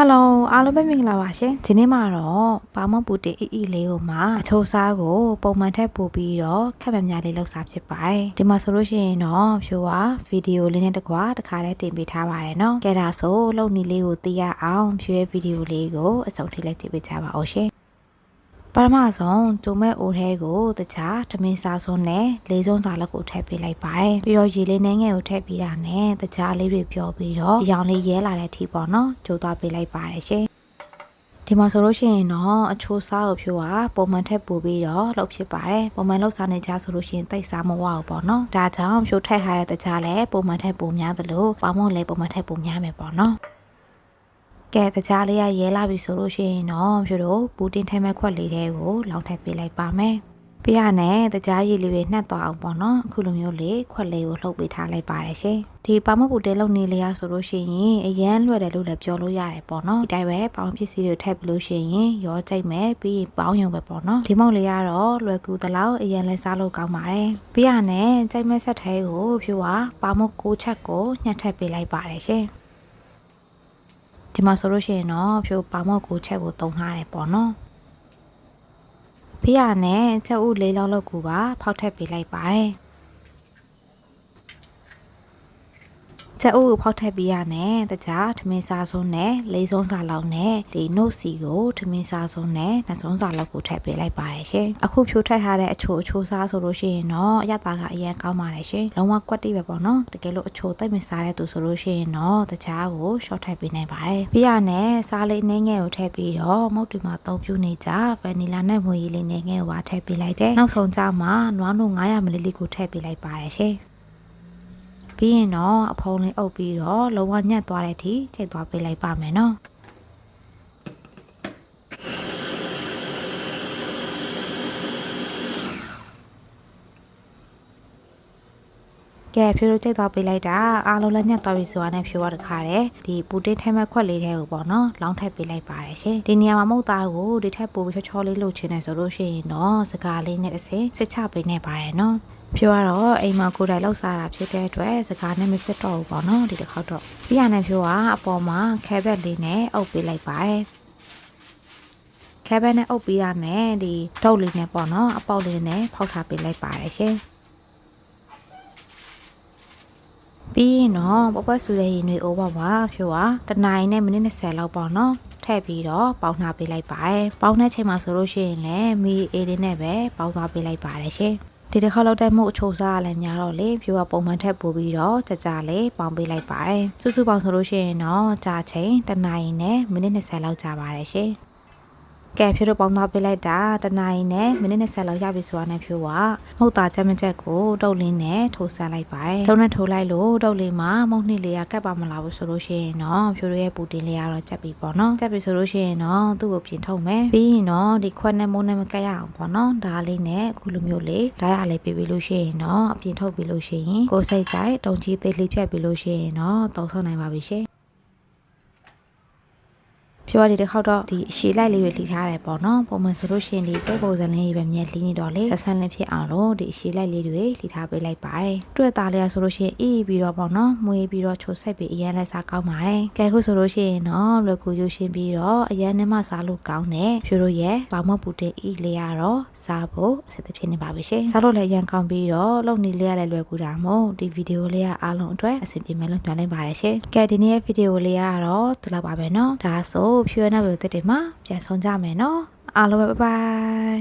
ဟယ်လိုအားလုံးပဲမင်္ဂလာပါရှင်ဒီနေ့မှာတော့ပါမပူတီအီအီလေးကိုမှအချိုးစားကိုပုံမှန်ထက်ပို့ပြီးတော့ခက်မများလေးလောက်စားဖြစ်ပါတယ်ဒီမှာဆိုလို့ရှိရင်တော့ဖြိုးကဗီဒီယိုလေးနဲ့တကွာတခါတည်းတင်ပေးထားပါတယ်နော်ကဲဒါဆိုလုံနီလေးကိုသိရအောင်ဖြိုးရဲ့ဗီဒီယိုလေးကိုအစုံထိလိုက်ကြည့်ပေးကြပါအောင်ရှင် ပထမဆုံးကျုံမဲ့အိုထဲကိုတခြားဓမင်းစားစွန်းနဲ့လေးစုံစာလက်ကိုထည့်ပေးလိုက်ပါတယ်ပြီးတော့ရေလေးနှဲငယ်ကိုထည့်ပြီးတာနဲ့တခြားလေးတွေပျော်ပြီးတော့အရောင်လေးရဲလာတဲ့အထိပေါ့နော်ကျိုးသွားပေးလိုက်ပါတယ်ရှင်ဒီမှာဆိုလို့ရှိရင်တော့အချိုးစားကိုဖြိုးကပုံမှန်ထက်ပိုပြီးတော့လှုပ်ဖြစ်ပါတယ်ပုံမှန်လှုပ်စားနေကြဆိုလို့ရှိရင်တိတ်စားမဝဘူးပေါ့နော်ဒါကြောင့်ဖြိုးထက်ထားတဲ့တခြားလည်းပုံမှန်ထက်ပိုများသလိုပေါမုံလည်းပုံမှန်ထက်ပိုများမယ်ပေါ့နော် ကဲတကြားလေးရရဲလာပြီဆိုလို့ရှိရင်တော့ဖြူတို့ပူတင်ထဲမဲ့ခွက်လေးတွေကိုလောင်းထည့်ပေးလိုက်ပါမယ်။ပြရနဲ့တကြားရည်လေးတွေနှက်သွားအောင်ပေါ့နော်အခုလိုမျိုးလေးခွက်လေးကိုလှုပ်ပေးထားလိုက်ပါတယ်ရှင်။ဒီပါမပူတဲလုံနေလေးရဆိုလို့ရှိရင်အရန်လွယ်တယ်လို့လည်းပြောလို့ရတယ်ပေါ့နော်။ဒီတိုင်းပဲပေါင်းပစ္စည်းတွေထည့်ပြီးလို့ရှိရင်ရောကြိတ်မယ်ပြီးရင်ပေါင်းရုံပဲပေါ့နော်။ဒီမောက်လေးကတော့လွယ်ကူသလောက်အရန်လဲစားလို့ကောင်းပါတယ်။ပြရနဲ့ကြိတ်မဲ့ဆက်ထဲကိုဖြူကပါမကိုချက်ကိုညှက်ထည့်ပေးလိုက်ပါတယ်ရှင်။ ဒီမှာဆိုလို့ရှိရင်တော့ဖြိုပါမော့ကိုချက်ကိုတုံထားတယ်ပေါ့နော်ဖေးရနဲ့ချက်ဥလေးလောက်လောက်ကိုပါဖောက်ထက်ပေးလိုက်ပါတယ် ချက်ဥကိုဖောက်ထက်ပေးရနဲ့တခြားထမင်းစားဆုံးနဲ့လေးဆုံးစားလောက်နဲ့ဒီနှုတ်စီကိုထမင်းစားဆုံးနဲ့နှဆုံးစားလောက်ကိုထည့်ပေးလိုက်ပါတယ်ရှင်အခုဖြိုထက်ထားတဲ့အချိုအချိုစားဆိုလို့ရှိရင်တော့အရသာကအရင်ကောင်းပါတယ်ရှင်လုံးဝကွက်တိပဲပေါ့နော်တကယ်လို့အချိုသိမ့်မစားတဲ့သူဆိုလို့ရှိရင်တော့တခြားကို short ထည့်ပေးနိုင်ပါတယ်ပြီးရနဲ့စားလေးနှင်းငယ်ကိုထည့်ပြီးတော့မုတ်တူမှာသုံးပြူနေကြဗန်နီလာနဲ့မွေရည်လေးနှင်းငယ်ကိုပါထည့်ပေးလိုက်တယ်နောက်ဆုံးကြမှာနွားနို့900မလီလီကိုထည့်ပေးလိုက်ပါတယ်ရှင် ပြီးရင်တော့အဖုံးလေးအုပ်ပြီးတော့လုံးဝညက်သွားတဲ့အထိချိန်သွားပေးလိုက်ပါမယ်နော်ကဲဖြိုးတို့ကြိတ်သွားပေးလိုက်တာအားလုံးလည်းညက်သွားပြီဆိုတာနဲ့ဖြိုးရတခါတယ်ဒီပူတင်းထဲမဲ့ခွက်လေးထဲကိုပေါ့နော်လောင်းထည့်ပေးလိုက်ပါတယ်ရှင်ဒီနေရာမှာမုတ်သားကိုဒီထက်ပိုပြီးချောချောလေးလှုပ်ချင်တယ်ဆိုလို့ရှိရင်တော့စကားလေးနဲ့တစ်စင်စစ်ချပေးနေပါတယ်နော် ပြောရတော့အိမ်မှာကိုယ်တိုင်လောက်စားတာဖြစ်တဲ့အတွက်စကားနဲ့မစစ်တော့ဘူးပေါ့နော်ဒီတစ်ခေါက်တော့ပြရနဲ့ပြောကအပေါ်မှာခဲဘက်လေးနဲ့အုပ်ပေးလိုက်ပါတယ်ခဲဘက်နဲ့အုပ်ပြီးရမယ်ဒီဒုတ်လေးနဲ့ပေါ့နော်အပေါက်လေးနဲ့ဖောက်ထားပေးလိုက်ပါတယ်ရှင်ပြီးရင်တော့ပပွက်ဆူတဲ့ရင်တွေအိုးပေါ်မှာဖြိုးကတနိုင်နဲ့မိနစ်20လောက်ပေါ့နော်ထည့်ပြီးတော့ပေါင်းနှာပေးလိုက်ပါတယ်။ပေါင်းတဲ့ချိန်မှာဆိုလို့ရှိရင်လည်းမီအေးလေးနဲ့ပဲပေါင်းသွားပေးလိုက်ပါတယ်ရှင်။ ဒီတစ်ခါလောက်တက်မှုအချိုးစားရလဲများတော့လေဖြိုးကပုံမှန်ထက်ပို့ပြီးတော့ကြကြလေးပေါင်းပေးလိုက်ပါတယ်။စုစုပေါင်းဆိုလို့ရှိရင်တော့ကြာချိန်တနိုင်နဲ့မိနစ်20လောက်ကြာပါတယ်ရှင်။ ကဲဖြိုးတို့ပေါင်းသွားပေးလိုက်တာတနိုင်နဲ့မိနစ်20လောက်ရပြီဆိုတာနဲ့ဖြိုးကမုတ်သားချက်မချက်ကိုတုပ်လင်းနဲ့ထိုးဆန်းလိုက်ပါတယ်ထုံနဲ့ထိုးလိုက်လို့တုပ်လေးမှာမုတ်နှစ်လေးကကတ်ပါမလာဘူးဆိုလို့ရှိရင်တော့ဖြိုးတို့ရဲ့ပူတင်လေးကတော့ချက်ပြီပေါ့နော်ချက်ပြီဆိုလို့ရှိရင်တော့သူ့ကိုပြင်ထုတ်မယ်ပြီးရင်တော့ဒီခွက်နဲ့မုံနဲ့မကတ်ရအောင်ပေါ့နော်ဒါလေးနဲ့အခုလိုမျိုးလေးဓာတ်ရလေးပေးပြီးလို့ရှိရင်တော့အပြင်ထုတ်ပြီးလို့ရှိရင်ကိုယ်စိတ်ကြိုက်တုံကြီးသေးလေးဖြတ်ပြီးလို့ရှိရင်တော့သုံးဆောင်နိုင်ပါပြီရှင် ပြောရတဲ့တစ်ခေါက်တော့ဒီအရှည်လိုက်လေးတွေလှီထားတယ်ပေါ့နော်ပုံမှန်ဆိုလို့ရှိရင်ဒီပိတ်ပုံစံလေးတွေပဲမြက်လှီးနေတော့လေဆက်ဆန်းလေးဖြစ်အောင်လို့ဒီအရှည်လိုက်လေးတွေလှီထားပေးလိုက်ပါတယ်တွေ့သားလေးဆိုလို့ရှိရင်အေးပြီးတော့ပေါ့နော်မွေးပြီးတော့ချိုဆက်ပြီးအရန်လဲစားကောင်းပါတယ်ကဲခုဆိုလို့ရှိရင်တော့လွယ်ကူရွှင်ပြီးတော့အရန်နဲ့မှစားလို့ကောင်းတယ်ဖြိုးတို့ရဲ့ဘောင်မပူတင်ဤလေးရတော့စားဖို့အစစ်ဖြစ်နေပါပြီရှင်စားလို့လည်းအရန်ကောင်းပြီးတော့လုံနေလေးရလည်းလွယ်ကူတာမို့ဒီဗီဒီယိုလေးကအားလုံးအတွက်အဆင်ပြေမယ်လို့ညွှန်လိုက်ပါတယ်ရှင်ကဲဒီနေ့ရဲ့ဗီဒီယိုလေးကတော့ဒီလောက်ပါပဲเนาะဒါဆို ဖြူရဲနောက်ပြီးတက်တယ်မှာပြန်ဆောင်ကြမယ်နော်အားလုံးပဲဘိုင်ဘိုင်